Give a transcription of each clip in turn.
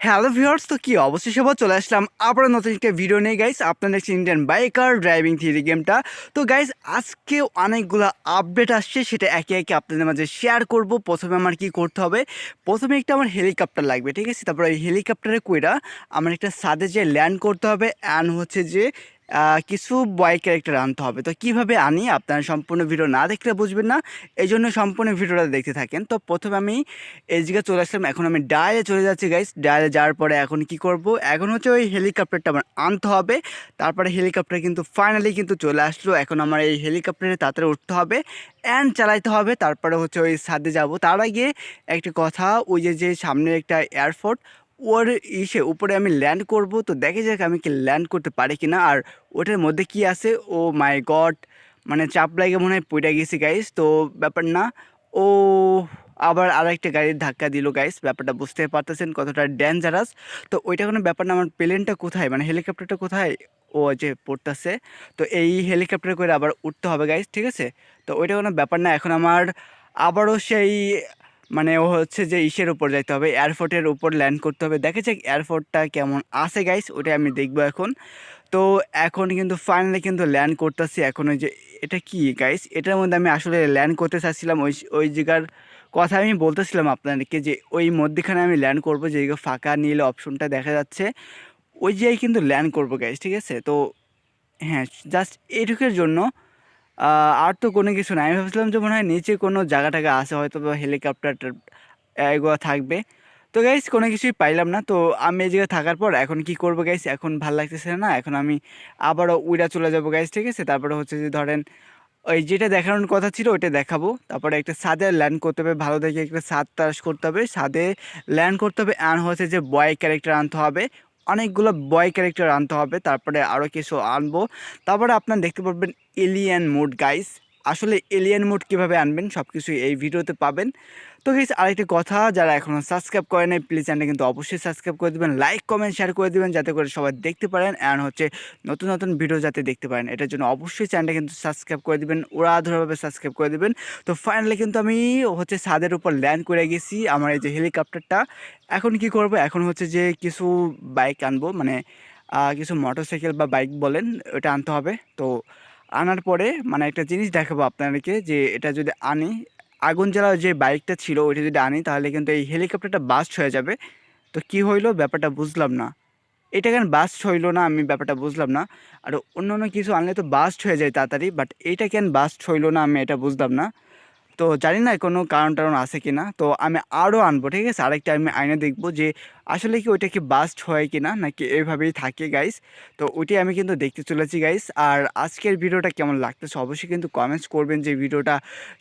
Hello viewers তো কি অবশ্যই সবার চলে আসলাম আবারও নতুন একটা ভিডিও নেই গাইস আপনার দেখছি ইন্ডিয়ান বাইকার ড্রাইভিং থিরি গেমটা তো গাইস আজকে অনেকগুলো আপডেট আসছে, সেটা একে একে আপনাদের মাঝে শেয়ার করব। প্রথমে আমার কি করতে হবে? প্রথমে একটা আমার হেলিকপ্টার লাগবে, ঠিক আছে? তারপরে এই হেলিকপ্টারে কইরা আমার একটা সাদে যে ল্যান্ড করতে হবে অ্যান্ড হচ্ছে যে কিছু বয় ক্যারেক্টার আনতে হবে। তো কীভাবে আনি? আপনারা সম্পূর্ণ ভিডিও না দেখলে বুঝবেন না। এই জন্য সম্পূর্ণ ভিডিওটা দেখতে থাকেন। তো প্রথমে আমি এই জায়গায় চলে আসলাম। এখন আমি ডায়ালে চলে যাচ্ছি গাইস ডায়ালে যাওয়ার পরে এখন কি করব? এখন হচ্ছে ওই হেলিকপ্টারটা আমার আনতে হবে। তারপরে হেলিকপ্টার কিন্তু ফাইনালি কিন্তু চলে আসলো। এখন আমার এই হেলিকপ্টারে তাড়াতাড়ি উঠতে হবে অ্যান্ড চালাইতে হবে। তারপরে হচ্ছে ওই ছাদে যাব। তার আগে একটা কথা, ওই যে যে সামনে একটা এয়ারপোর্ট ওর ইসে উপরে আমি ল্যান্ড করব, তো দেখে যাক আমি কি ল্যান্ড করতে পারি কি না আর ওটার মধ্যে কি আছে? ও মাই গড মানে চাপ লাগে মনে হয় পড়ে গেছি গাইস তো ব্যাপার না। ও আবার আর একটা গাড়ির ধাক্কা দিল গাইস ব্যাপারটা বুঝতে পারতেছেন কতটা ডেঞ্জারাস তো ওইটা কোনো ব্যাপার না, আমার প্লেনটা কোথায়? মানে হেলিকপ্টারটা কোথায় ও যে পড়তেছে? তো এই হেলিকপ্টার করে আবার উঠতে হবে গাইস ঠিক আছে? তো ওইটা কোনো ব্যাপার না। এখন আমার আবারও সেই মানে ও হচ্ছে যে ইসের উপর যাইতে হবে এয়ারপোর্টের উপর ল্যান্ড করতে হবে। দেখে যাক এয়ারপোর্টটা কেমন আছে গাইস ওটা আমি দেখব এখন। তো এখন কিন্তু ফাইনালি কিন্তু ল্যান্ড করতেছি এখন ওই যে, এটা কি গাইস এটার মধ্যে আমি আসলে ল্যান্ড করতে চাচ্ছিলাম, ওই ওই জায়গার কথা আমি বলতেছিলাম আপনাদেরকে যে, ওই মধ্যেখানে আমি ল্যান্ড করব, যে ফাঁকা নীল অপশনটা দেখা যাচ্ছে। ওই জায়গায় কিন্তু ল্যান্ড করব গাইস ঠিক আছে? তো হ্যাঁ জাস্ট এইটুকের জন্য আর তো কোনো কিছু নাই। আমি ভাবছিলাম যে মনে হয় নিচে কোনো জায়গা টাগা আছে, হয়তো বা হেলিকপ্টার এগুলো থাকবে। তো গাইস কোনো কিছুই পাইলাম না। তো আমি এই জায়গায় থাকার পর এখন কি করব গাইস এখন ভালো লাগতেছে না? এখন আমি আবারও উইরা চলে যাব গাইস ঠিক আছে? তারপরে হচ্ছে যে ধরেন ওই যেটা দেখানোর কথা ছিল ওইটা দেখাবো। তারপরে একটা ছাদে ল্যান্ড করতে হবে, ভালো দেখে একটা ছাদ তাস করতে হবে। ছাদে ল্যান্ড করতে হবে অ্যান্ড হচ্ছে যে বয় ক্যারেক্টার আনতে হবে। অনেকগুলো বয় ক্যারেক্টার আনতে হবে, তারপরে আরও কিছু আনব। তারপরে আপনার দেখতে পারবেন এলিয়ান মুড গাইস আসলে এলিয়ান মোড কীভাবে আনবেন সব কিছুই এই ভিডিওতে পাবেন। তো গাইস আরেকটি কথা, যারা এখনও সাবস্ক্রাইব করে নাই প্লিজ চ্যানেলটা কিন্তু অবশ্যই সাবস্ক্রাইব করে দেবেন। লাইক কমেন্ট শেয়ার করে দেবেন, যাতে করে সবাই দেখতে পারেন অ্যান্ড হচ্ছে নতুন নতুন ভিডিও যাতে দেখতে পারেন। এটার জন্য অবশ্যই চ্যানেলটা কিন্তু সাবস্ক্রাইব করে দেবেন ওরাধরভাবে সাবস্ক্রাইব করে দেবেন। তো ফাইনালি কিন্তু আমি হচ্ছে ছাদের উপর ল্যান্ড করে গেছি, আমার এই যে হেলিকপ্টারটা এখন কি করব? এখন হচ্ছে যে কিছু বাইক আনব মানে কিছু মোটরসাইকেল বা বাইক বলেন, ওটা আনতে হবে। তো আনার পরে মানে একটা জিনিস দেখাবো আপনাদেরকে যে এটা যদি আনি, আগুন জ্বালার যে বাইকটা ছিল ওইটা যদি আনি তাহলে কিন্তু এই হেলিকপ্টারটা বাস্ট হয়ে যাবে। তো কি হইল? ব্যাপারটা বুঝলাম না। এটা কেন বাস্ট হইল না? আমি ব্যাপারটা বুঝলাম না। আর অন্য অন্য কিছু আনলে তো বাস্ট হয়ে যায় তাড়াতাড়ি বাট এইটা কেন বাস্ট হইল না? আমি এটা বুঝলাম না। তো জানি না কোনো কারণ টারণ আছে কি না তো আমি আরও আনব, ঠিক আছে? আরেকটা আমি আয়না দেখব যে আসলে কি ওইটা কি বাস্ট হয় কি না নাকি এইভাবেই থাকে গাইস তো ওইটাই আমি কিন্তু দেখতে চলেছি গাইস আর আজকের ভিডিওটা কেমন লাগতেছে অবশ্যই কিন্তু কমেন্টস করবেন যে ভিডিওটা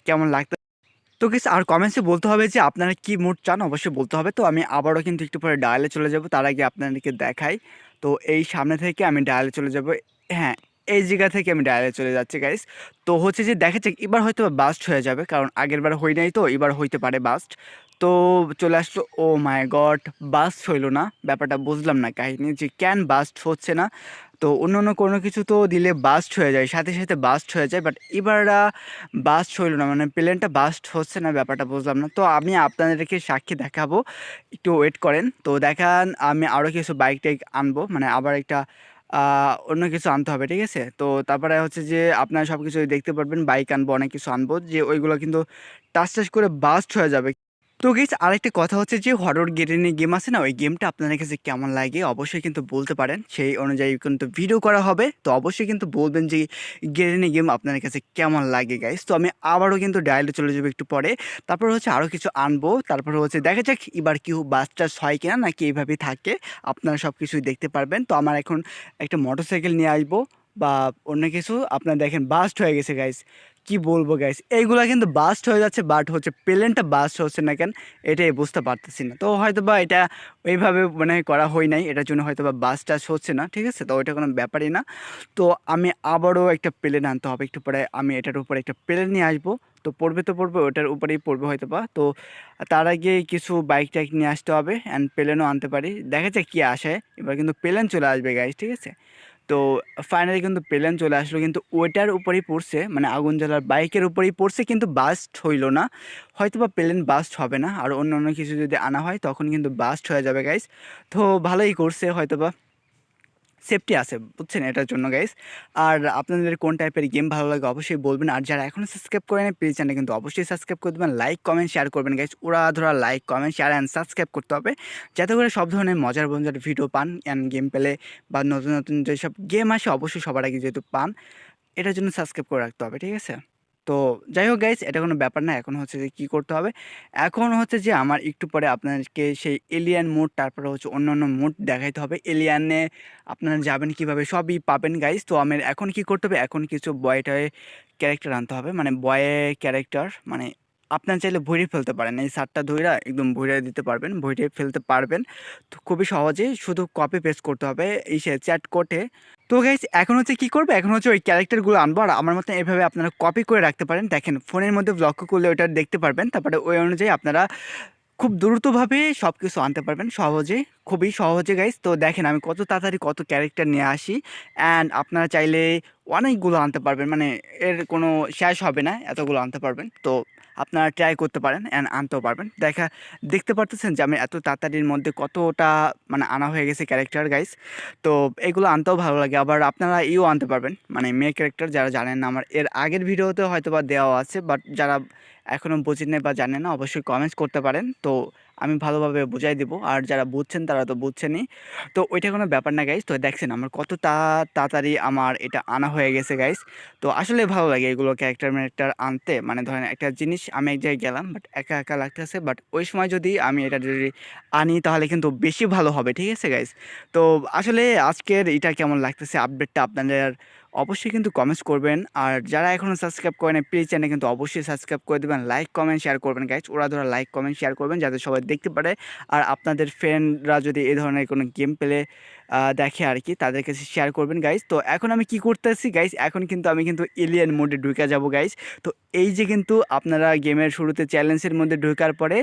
কেমন লাগতে তো গেস আর কমেন্টসে বলতে হবে যে আপনারা কি মুড চান, অবশ্যই বলতে হবে। তো আমি আবারও কিন্তু একটু পরে ডায়ালে চলে যাব, তার আগে আপনাদেরকে দেখাই। তো এই সামনে থেকে আমি ডায়ালে চলে যাব। হ্যাঁ এই জায়গা থেকে আমি ডায়ালে চলে যাচ্ছি গাইস তো হচ্ছে যে দেখেছে এবার হয়তো বাস্ট হয়ে যাবে, কারণ আগের বার হই নাই তো, এবার হইতে পারে বাস্ট তো চলে আসলো ও মাই গড বাস্ট হইল না, ব্যাপারটা বুঝলাম না কাহিনি যে ক্যান বাস্ট হচ্ছে না। তো অন্য অন্য কোনো কিছু তো দিলে বাস্ট হয়ে যায়, সাথে সাথে বাস্ট হয়ে যায় বাট এবার বাস্ট হইল না মানে প্লেনটা বাস্ট হচ্ছে না, ব্যাপারটা বুঝলাম না। তো আমি আপনাদেরকে সাক্ষী দেখাবো, একটু ওয়েট করেন। তো দেখান, আমি আরও কিছু বাইক টাইক আনব মানে আবার একটা অন্য কিছু আনতে হবে, ঠিক আছে? তো তারপরে হচ্ছে যে আপনারা সব কিছু দেখতে পারবেন বাইক আনব, অনেক কিছু আনব, যে ওইগুলো কিন্তু টাচ টাচ করে বাস্ট হয়ে যাবে। তো গেস আরেকটা কথা হচ্ছে যে হরর গেটেনি গেম আছে না, ওই গেমটা আপনাদের কাছে কেমন লাগে অবশ্যই কিন্তু বলতে পারেন। সেই অনুযায়ী কিন্তু ভিডিও করা হবে। তো অবশ্যই কিন্তু বলবেন যে গেটেনি গেম আপনাদের কাছে কেমন লাগে গাইস তো আমি আবারও কিন্তু ডায়ালে চলে যাব একটু পরে। তারপর হচ্ছে আরও কিছু আনব। তারপর হচ্ছে দেখা যাক এবার কি বাসটা হয় কিনা, নাকি এইভাবেই থাকে। আপনারা সব কিছুই দেখতে পারবেন। তো আমার এখন একটা মোটরসাইকেল নিয়ে আসব, বা অন্য কিছু। আপনারা দেখেন বাস্ট হয়ে গেছে গাইস কি বলব গাইস এইগুলা কিন্তু বাস্ট হয়ে যাচ্ছে বাট হচ্ছে প্লেনটা বাস্ট হচ্ছে না কেন? এটাই বুঝতে পারতেছি না। তো হয়তো বা এটা ওইভাবে মানে করা হয় নাই, এটার জন্য হয়তো বা বাস টাস হচ্ছে না, ঠিক আছে? তো ওইটা কোনো ব্যাপারই না। তো আমি আবারও একটা প্লেন আনতে হবে, একটু পরে আমি এটার উপরে একটা প্লেন নিয়ে আসব। তো পড়বে তো পড়বে, ওটার উপরেই পড়বে হয়তো বা তো তার আগে কিছু বাইক টাইক নিয়ে আসতে হবে অ্যান্ড প্লেনও আনতে পারি। দেখা যাক কী আসে, এবার কিন্তু প্লেন চলে আসবে গাইস ঠিক আছে? তো ফাইনালি কিন্তু প্লেন চলে আসলো। কিন্তু ওইটার উপরেই পড়ছে মানে আগুন জ্বালার বাইকের উপরেই পড়ছে, কিন্তু বাস্ট হইল না। হয়তো বা প্লেন বাস্ট হবে না, আর অন্য অন্য কিছু যদি আনা হয়, তখন কিন্তু বাস্ট হয়ে যাবে গাইস তো ভালোই করছে হয়তো বা সেফটি আছে, বুঝছেন? এটার জন্য গাইস আর আপনাদের কোন টাইপের গেম ভালো লাগে অবশ্যই বলবেন। আর যারা এখনও সাবস্ক্রাইব করেন প্লিজ চ্যানেল কিন্তু অবশ্যই সাবস্ক্রাইব করে দেবেন। লাইক কমেন্ট শেয়ার করবেন গাইস ওরা ধরা like comment share and subscribe করতে হবে। যাতে করে সব ধরনের মজার মজার ভিডিও পান অ্যান্ড গেম পেলে বা নতুন নতুন যেসব গেম আসে, অবশ্যই সবার আগে যেহেতু পান, এটার জন্য সাবস্ক্রাইব করে রাখতে হবে, ঠিক আছে? তো যাই হোক গাইস এটা কোনো ব্যাপার না। এখন হচ্ছে যে কী করতে হবে? এখন হচ্ছে যে আমার একটু পরে আপনাদেরকে সেই এলিয়ান মোড তারপরে হচ্ছে অন্য অন্য মোড দেখাইতে হবে। এলিয়ানে আপনারা যাবেন কীভাবে সবই পাবেন গাইস তো আমার এখন কি করতে হবে? এখন কিছু বয়টায় ক্যারেক্টার আনতে হবে। মানে বয়ে ক্যারেক্টার মানে আপনার চাইলে ভরে ফেলতে পারেন। এই সারটা ধইরা একদম ভরে দিতে পারবেন ভরে ফেলতে পারবেন। তো খুবই সহজে শুধু কপি পেস্ট করতে হবে এই সে চ্যাট কোটে তো গাইস এখন হচ্ছে কি করবে? এখন হচ্ছে ওই ক্যারেক্টারগুলো আনব আর আমার মতো এভাবে আপনারা কপি করে রাখতে পারেন। দেখেন, ফোনের মধ্যে লক্ষ্য করলে ওটা দেখতে পারবেন। তারপরে ওই অনুযায়ী আপনারা খুব দ্রুতভাবে সব কিছু আনতে পারবেন। সহজে খুবই সহজে গাইস তো দেখেন, আমি কত তাড়াতাড়ি কত ক্যারেক্টার নিয়ে আসি। অ্যান্ড আপনারা চাইলে অনেকগুলো আনতে পারবেন। মানে এর কোনো শেষ হবে না, এতগুলো আনতে পারবেন। তো আপনারা ট্রাই করতে পারেন অ্যান্ড আনতেও পারবেন। দেখা, দেখতে পারতেছেন যে আমি এত তাড়াতাড়ির মধ্যে কতটা মানে আনা হয়ে গেছে ক্যারেক্টার গাইস তো এগুলো আনতেও ভালো লাগে। আবার আপনারা ইও আনতে পারবেন। মানে মেয়ে ক্যারেক্টার যারা জানেন না আমার, এর আগের ভিডিওতে হয়তো বা দেওয়া আছে বাট যারা এখনও বুঝি নেই বা জানে না, অবশ্যই কমেন্টস করতে পারেন। তো আমি ভালোভাবে বুঝাই দেবো। আর যারা বুঝছেন তারা তো বুঝছেনই। তো ওইটা কোনো ব্যাপার না গাইস তো দেখছেন আমার কত তাড়াতাড়ি আমার এটা আনা হয়ে গেছে গাইস তো আসলে ভালো লাগে এগুলো ক্যারেক্টার ম্যারেক্টার আনতে। মানে ধরেন একটা জিনিস আমি এক জায়গায় গেলাম বাট একা একা লাগতেছে। বাট ওই সময় যদি আমি এটা যদি আনি, তাহলে কিন্তু বেশি ভালো হবে। ঠিক আছে গাইস তো আসলে আজকের এটা কেমন লাগতেছে? আপডেটটা আপনাদের অবশ্যই কিন্তু কমেন্টস করবেন। আর যারা এখনও সাবস্ক্রাইব করেন প্লিজ চ্যানেল কিন্তু অবশ্যই সাবস্ক্রাইব করে দেবেন। লাইক কমেন্ট শেয়ার করবেন গাইজ ওরা ধরা লাইক কমেন্ট শেয়ার করবেন যাতে সবাই দেখতে পারে। আর আপনাদের ফ্রেন্ডরা যদি এই ধরনের কোনো গেম পেলে দেখে আর কি, তাদের কাছে শেয়ার করবেন গাইজ তো এখন আমি কি করতেছি গাইজ এখন কিন্তু আমি কিন্তু এলিয়েন মোডে ঢুকে যাব গাইজ তো এই যে কিন্তু আপনারা গেমের শুরুতে চ্যালেঞ্জের মধ্যে ঢোকার পরে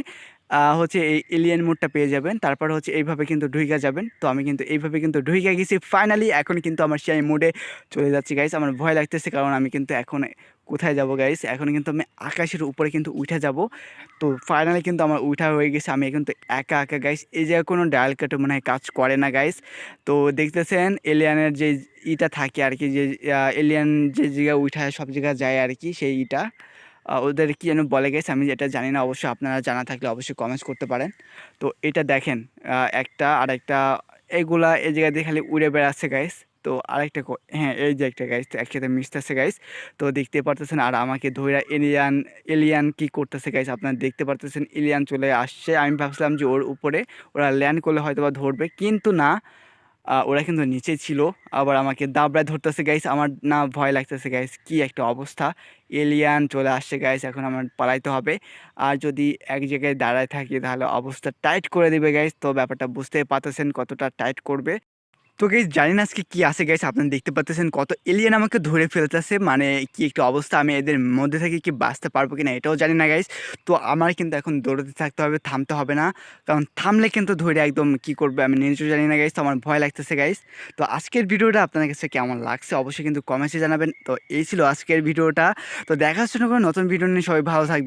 হচ্ছে এই এলিয়েন মোডটা পেয়ে যাবেন। তারপর হচ্ছে এইভাবে কিন্তু ঢুইকা যাবেন। তো আমি কিন্তু এইভাবে কিন্তু ঢুইকা গেছি। ফাইনালি এখন কিন্তু আমার সেই মোডে চলে যাচ্ছি গাইস আমার ভয় লাগতেছে, কারণ আমি কিন্তু এখন কোথায় যাব গাইস এখন কিন্তু আমি আকাশের উপরে কিন্তু উঠে যাব। তো ফাইনালি কিন্তু আমার উঠা হয়ে গেছে। আমি কিন্তু একা একা গাইস এই জায়গায় কোনো ডায়াল কাটে মনে হয় কাজ করে না গাইস তো দেখতেছেন এলিয়ানের যে ইটা থাকে আর কি, যে এলিয়ান যে জায়গায় উঠায় সব জায়গায় যায় আর কি, সেই ইটা। ওদের কি যেন বলে গেছে, আমি যেটা জানি না, অবশ্যই আপনারা জানা থাকলে অবশ্যই কমেন্টস করতে পারেন। তো এটা দেখেন একটা আর একটা, এগুলা এই জায়গা দিয়ে খালি উড়ে বেড়াচ্ছে গাইস তো আরেকটা হ্যাঁ এই যে একটা গাইস একসাথে মিশতেছে গাইস তো দেখতে পারতেছেন, আর আমাকে ধইরা এলিয়ান এলিয়ান কি করতেছে গাইস আপনারা দেখতে পারতেছেন, এলিয়ান চলে আসছে। আমি ভাবছিলাম যে ওর উপরে ওরা ল্যান্ড করলে হয়তো বা ধরবে, কিন্তু না। ওরা কিন্তু নিচে ছিল। আবার আমাকে দাবড়ায় ধরতেছে, গাইস, আমার না ভয় লাগতেছে, গাইস, কি একটা অবস্থা। এলিয়ান চলে আসছে, গাইস, এখন আমার পালাইতে হবে। আর যদি এক জায়গায় দাঁড়ায় থাকি, তাহলে অবস্থা টাইট করে দেবে, গাইস। তো ব্যাপারটা বুঝতে পারতেছেন কতটা টাইট করবে। তো গাইস জানি না আজকে কী আছে গাইস আপনারা দেখতে পাচ্ছেন কত এলিয়েন আমাকে ধরে ফেলতেছে মানে কি একটা অবস্থা, আমি এদের মধ্যে থেকে কি বাঁচতে পারব কিনা এটাও জানি না গাইস তো আমার কিন্তু এখন দৌড়তে থাকতে হবে, থামতে হবে না, কারণ থামলে কিন্তু ধরে একদম কি করবে আমি নিজেও জানি না গাইস তো আমার ভয় লাগতেছে গাইস তো আজকের ভিডিওটা আপনার কাছে কেমন লাগছে অবশ্যই কিন্তু কমেন্টে জানাবেন। তো এই ছিল আজকের ভিডিওটা, তো দেখার জন্য কোনো নতুন ভিডিও নিয়ে, সবাই ভালো থাকবে